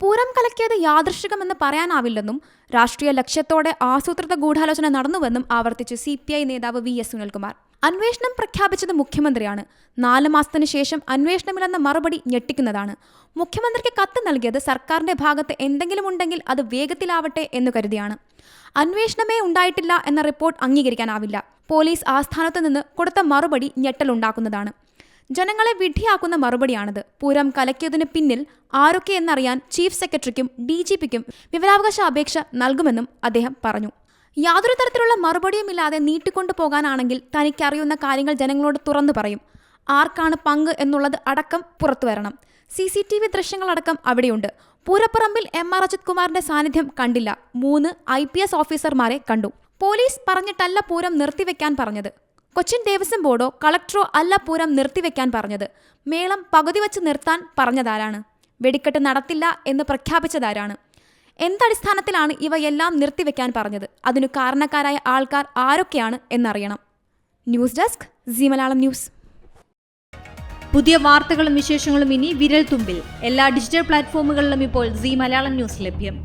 പൂരം കലക്കിയത് യാദൃശികമെന്ന് പറയാനാവില്ലെന്നും രാഷ്ട്രീയ ലക്ഷ്യത്തോടെ ആസൂത്രിത ഗൂഢാലോചന നടന്നുവെന്നും ആവർത്തിച്ചു സി പി ഐ നേതാവ് വി എസ് സുനിൽകുമാർ. അന്വേഷണം പ്രഖ്യാപിച്ചത് മുഖ്യമന്ത്രിയാണ്. നാല് മാസത്തിനു ശേഷം അന്വേഷണമില്ലെന്ന മറുപടി ഞെട്ടിക്കുന്നതാണ്. മുഖ്യമന്ത്രിക്ക് കത്ത് നൽകിയത് സർക്കാരിന്റെ ഭാഗത്ത് എന്തെങ്കിലും ഉണ്ടെങ്കിൽ അത് വേഗത്തിലാവട്ടെ എന്ന് കരുതിയാണ്. അന്വേഷണമേ ഉണ്ടായിട്ടില്ല എന്ന റിപ്പോർട്ട് അംഗീകരിക്കാനാവില്ല. പോലീസ് ആസ്ഥാനത്ത് നിന്ന് കൊടുത്ത മറുപടി ഞെട്ടലുണ്ടാക്കുന്നതാണ്. ജനങ്ങളെ വിഡ്ഢിയാക്കുന്ന മറുപടിയാണിത്. പൂരം കലക്കിയതിന് പിന്നിൽ ആരൊക്കെ എന്നറിയാൻ ചീഫ് സെക്രട്ടറിക്കും ഡി ജി പിക്കും വിവരാവകാശ അപേക്ഷ നൽകുമെന്നും അദ്ദേഹം പറഞ്ഞു. യാതൊരു തരത്തിലുള്ള മറുപടിയുമില്ലാതെ നീട്ടിക്കൊണ്ടു പോകാനാണെങ്കിൽ തനിക്കറിയുന്ന കാര്യങ്ങൾ ജനങ്ങളോട് തുറന്നു പറയും. ആർക്കാണ് പങ്ക് എന്നുള്ളത് അടക്കം പുറത്തു വരണം. സി സി ടി വി ദൃശ്യങ്ങളടക്കം അവിടെയുണ്ട്. പൂരപ്പറമ്പിൽ എം ആർ അജിത് കുമാറിന്റെ സാന്നിധ്യം കണ്ടില്ല. മൂന്ന് ഐ പി എസ് ഓഫീസർമാരെ കണ്ടു. പോലീസ് പറഞ്ഞിട്ടല്ല പൂരം നിർത്തിവെക്കാൻ പറഞ്ഞത്. കൊച്ചിൻ ദേവസ്വം ബോർഡോ കളക്ടറോ അല്ല പൂരം നിർത്തിവെക്കാൻ പറഞ്ഞത്. മേളം പകുതി വച്ച് നിർത്താൻ പറഞ്ഞതാരാണ്? വെടിക്കെട്ട് നടത്തില്ല എന്ന് പ്രഖ്യാപിച്ചതാരാണ്? എന്തടിസ്ഥാനത്തിലാണ് ഇവയെല്ലാം നിർത്തിവെക്കാൻ പറഞ്ഞത്? അതിനു കാരണക്കാരായ ആൾക്കാർ ആരൊക്കെയാണ് എന്നറിയണം. News desk C Malayalam news. പുതിയ വാർത്തകളും വിശേഷങ്ങളും ഇനി വിരൽ തുമ്പിൽ എല്ലാ ഡിജിറ്റൽ പ്ലാറ്റ്ഫോമുകളിലും ഇപ്പോൾ സി മലയാളം ന്യൂസ് ലഭ്യം.